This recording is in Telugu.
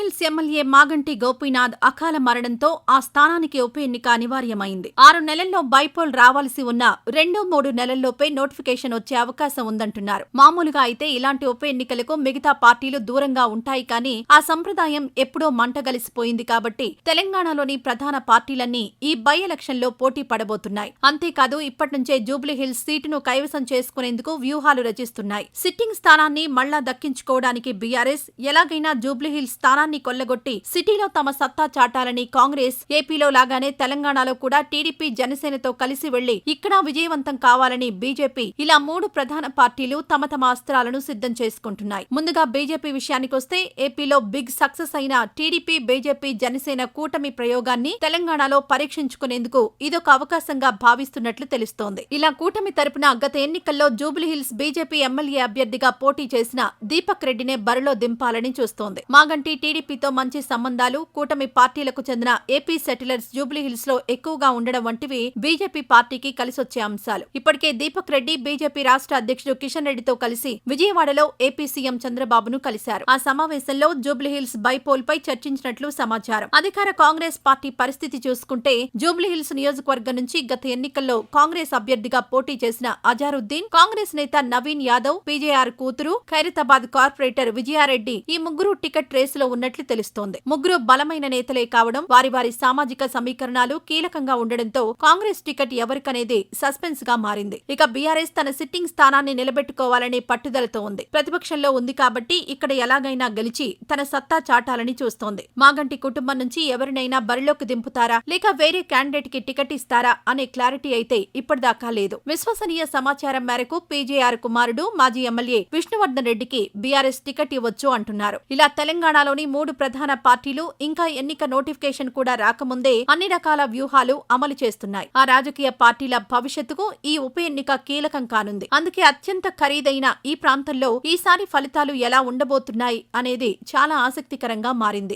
ఎమ్మెల్యే మాగంటి గోపీనాథ్ అకాల మరణంతో ఆ స్థానానికి ఉప ఎన్నిక అనివార్యమైంది. ఆరు నెలల్లో బైపోల్ రావాల్సి ఉన్న రెండు మూడు నెలల్లోపే నోటిఫికేషన్ వచ్చే అవకాశం ఉందంటున్నారు. మామూలుగా అయితే ఇలాంటి ఉప ఎన్నికలకు మిగతా పార్టీలు దూరంగా ఉంటాయి కానీ ఆ సంప్రదాయం ఎప్పుడో మంటగలిసిపోయింది కాబట్టి తెలంగాణలోని ప్రధాన పార్టీలన్నీ ఈ బై ఎలక్షన్లో పోటీ పడబోతున్నాయి. అంతేకాదు ఇప్పటి నుంచే జూబ్లీహిల్స్ సీటును కైవసం చేసుకునేందుకు వ్యూహాలు రచిస్తున్నాయి. సిట్టింగ్ స్థానాన్ని మళ్ళా దక్కించుకోవడానికి బీఆర్ఎస్ ఎలాగైనా జూబ్లీహిల్స్ స్థానాన్ని కొల్లగొట్టి సిటీలో తమ సత్తా చాటాలని కాంగ్రెస్ ఏపీలో లాగానే తెలంగాణలో కూడా టీడీపీ జనసేనతో కలిసి వెళ్ళి ఇక్కడ విజయవంతం కావాలని బీజేపీ ఇలా మూడు ప్రధాన పార్టీలు తమ తమ అస్త్రాలను సిద్ధం చేసుకుంటున్నాయి. ముందుగా బీజేపీ విషయానికొస్తే ఏపీలో బిగ్ సక్సెస్ అయిన టీడీపీ బీజేపీ జనసేన కూటమి ప్రయోగాన్ని తెలంగాణలో పరీక్షించుకునేందుకు ఇదొక అవకాశంగా భావిస్తున్నట్లు తెలుస్తోంది. ఇలా కూటమి తరపున గత ఎన్నికల్లో జూబ్లీహిల్స్ బీజేపీ ఎమ్మెల్యే అభ్యర్థిగా పోటీ చేసిన దీపక్ రెడ్డినే బరిలో దింపాలని చూస్తోంది. మాగంటి టీడీపీతో మంచి సంబంధాలు కూటమి పార్టీలకు చెందిన ఏపీ సెటిలర్స్ జూబ్లీహిల్స్లో ఎక్కువగా ఉండడం వంటివి బీజేపీ పార్టీకి కలిసొచ్చే అంశాలు. ఇప్పటికే దీపక్ రెడ్డి బీజేపీ రాష్ట్ర అధ్యక్షుడు కిషన్ రెడ్డితో కలిసి విజయవాడలో ఏపీ సీఎం చంద్రబాబును కలిశారు. ఆ సమావేశంలో జూబ్లీహిల్స్ బైపోల్ పై చర్చించినట్లు సమాచారం. అధికార కాంగ్రెస్ పార్టీ పరిస్థితి చూసుకుంటే జూబ్లీహిల్స్ నియోజకవర్గం నుంచి గత ఎన్నికల్లో కాంగ్రెస్ అభ్యర్థిగా పోటీ చేసిన అజారుద్దీన్ కాంగ్రెస్ నేత నవీన్ యాదవ్ పీజేఆర్ కూతురు ఖైరతాబాద్ కార్పొరేటర్ విజయారెడ్డి ఈ ముగ్గురు టికెట్ రేసులో ఉన్న ఉన్నట్లు తెలుస్తోంది. ముగ్గురు బలమైన నేతలే కావడం వారి వారి సామాజిక సమీకరణాలు కీలకంగా ఉండడంతో కాంగ్రెస్ టికెట్ ఎవరికనేది సస్పెన్స్గా మారింది. ఇక బీఆర్ఎస్ తన సిట్టింగ్ స్థానాన్ని నిలబెట్టుకోవాలనే పట్టుదలతో ఉంది. ప్రతిపక్షంలో ఉంది కాబట్టి ఇక్కడ ఎలాగైనా గెలిచి తన సత్తా చాటాలని చూస్తోంది. మాగంటి కుటుంబం నుంచి ఎవరినైనా బరిలోకి దింపుతారా? లేక వేరే క్యాండిడేట్కి టికెట్ ఇస్తారా? అనే క్లారిటీ అయితే ఇప్పటిదాకా లేదు. విశ్వసనీయ సమాచారం మేరకు పీజేఆర్ కుమారుడు మాజీ ఎమ్మెల్యే విష్ణువర్ధన్ రెడ్డికి బీఆర్ఎస్ టికెట్ ఇవ్వచ్చు అంటున్నారు. ఇలా తెలంగాణలోని మూడు ప్రధాన పార్టీలు ఇంకా ఎన్నిక నోటిఫికేషన్ కూడా రాకముందే అన్ని రకాల వ్యూహాలు అమలు చేస్తున్నాయి. ఆ రాజకీయ పార్టీల భవిష్యత్తుకు ఈ ఉప ఎన్నిక కీలకం కానుంది. అందుకే అత్యంత ఖరీదైన ఈ ప్రాంతంలో ఈసారి ఫలితాలు ఎలా ఉండబోతున్నాయి అనేది చాలా ఆసక్తికరంగా మారింది.